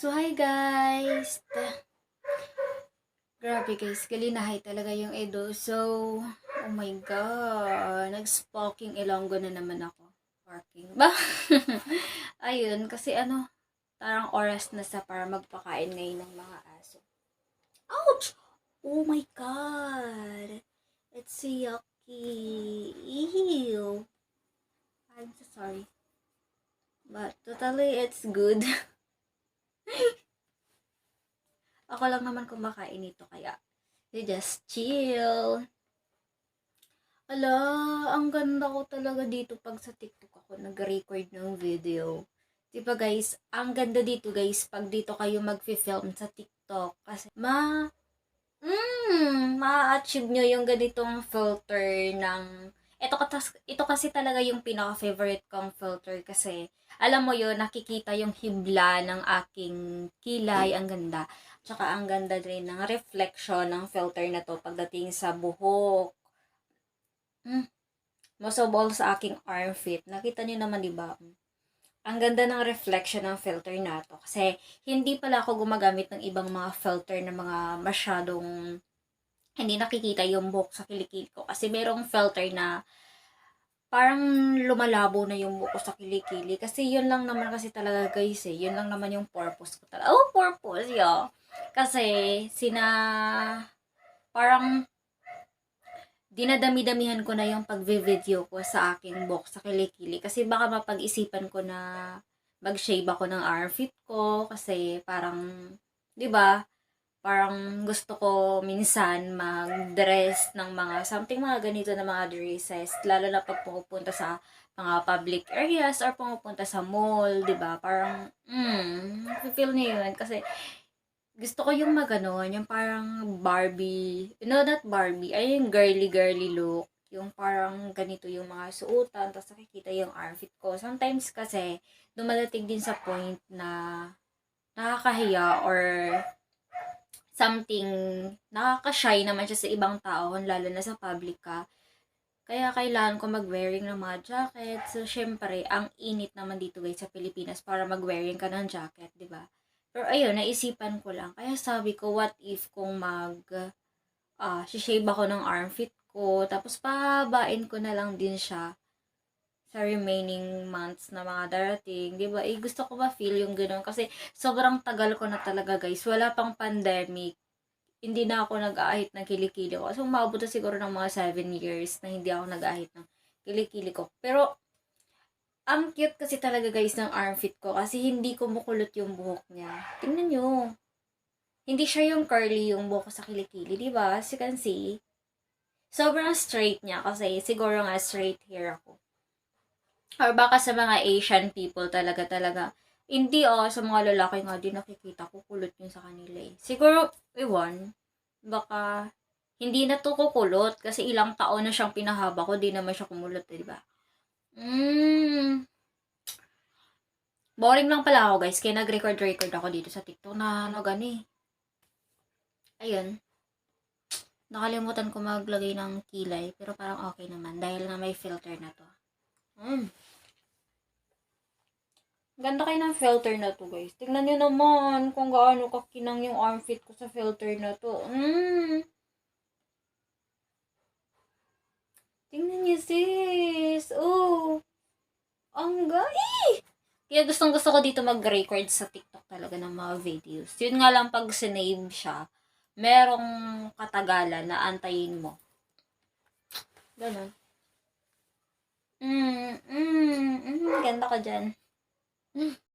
So, hi guys! Grabe guys, galinahay talaga yung Edo. So, oh my god, nag-stalking Ilonggo na naman ako. Parking. Ba? Ayun, kasi ano, parang oras na sa para magpakain ngayon ng mga aso. Ouch! Oh my god! It's yucky. Ew. I'm so sorry. But totally, it's good. Ako lang naman kumakain nito kaya you just chill. Ala, ang ganda ko talaga dito pag sa TikTok ako nag-record ng video. Diba guys, ang ganda dito guys pag dito kayo mag-film sa TikTok kasi ma mm, ma-achieve nyo yung ganitong filter ng ito, ito kasi talaga yung pinaka-favorite kong filter kasi alam mo yun, nakikita yung hibla ng aking kilay, ang ganda. Tsaka ang ganda rin ng reflection ng filter na to pagdating sa buhok. Mm. All sa aking armpit. Nakita niyo naman, di ba? Ang ganda ng reflection ng filter na to. Kasi hindi pala ako gumagamit ng ibang mga filter na mga masyadong hindi nakikita yung buhok sa kilikili ko. Kasi merong filter na parang lumalabo na yung buhok ko sa kilikili. Kasi yun lang naman kasi talaga guys eh. Yun lang naman yung purpose ko talaga. Oh, purpose, yeah. Kasi sina parang dinadami-damihan ko na yung pagve-video ko sa aking buhok sa kilikili. Kasi baka mapag-isipan ko na mag-shave ako ng armpit ko. Kasi parang, di ba parang gusto ko minsan mag-dress ng mga something mga ganito na mga dresses lalo na pag pupunta sa mga public areas or pumupunta sa mall, 'di ba? Parang mm, feel niyo 'yun kasi gusto ko yung magano, yung parang Barbie, no not Barbie, ay yung girly girly look, yung parang ganito yung mga suotan, tapos nakikita yung armpit ko. Sometimes kasi dumadating din sa point na nakakahiya or something, nakaka-shy naman siya sa ibang tao, lalo na sa public ka. Kaya kailangan ko mag-wearing ng mga jacket. So, syempre, ang init naman dito guys sa Pilipinas para mag-wearing ka ng jacket, di ba? Pero ayun, naisipan ko lang. Kaya sabi ko, what if kung mag, ah, shave ako ng armpit ko, tapos pahabain ko na lang din siya sa remaining months na mga darating, 'di ba? Eh gusto ko ba feel yung ganoon kasi sobrang tagal ko na talaga, guys. Wala pang pandemic. Hindi na ako nag-aahit ng kilikili ko. So, umabot na siguro ng mga 7 years na hindi ako nag-aahit ng kilikili ko. Pero, ang cute kasi talaga guys ng armpit ko kasi hindi kumukulot yung buhok niya. Tingnan nyo. Hindi siya yung curly yung buhok ko sa kilikili, di ba? As you can see, sobrang straight niya kasi siguro nga straight hair ako. Or baka sa mga Asian people talaga talaga. Hindi oh, sa mga lalaki nga din nakikita ko kulot yun sa kanila eh. Siguro, ewan, baka hindi na to kukulot kasi ilang taon na siyang pinahaba ko, di naman siya kumulot, eh, di ba? Mm. Boring lang pala ako guys, kaya nag-record-record ako dito sa TikTok na ano gani. Ayun. Nakalimutan ko maglagay ng kilay, pero parang okay naman dahil nga may filter na to. Mm. Ganda kayo ng filter na to, guys. Tingnan nyo naman kung gaano kakinang yung armpit ko sa filter na to. Mm. Tingnan nyo, sis. Oh. Ang gai! Kaya gustong gusto ko dito mag-record sa TikTok talaga ng mga videos. Yun nga lang pag sinave siya, merong katagalan na antayin mo. Ganon. Mm, mm, mm, ganda ka dyan.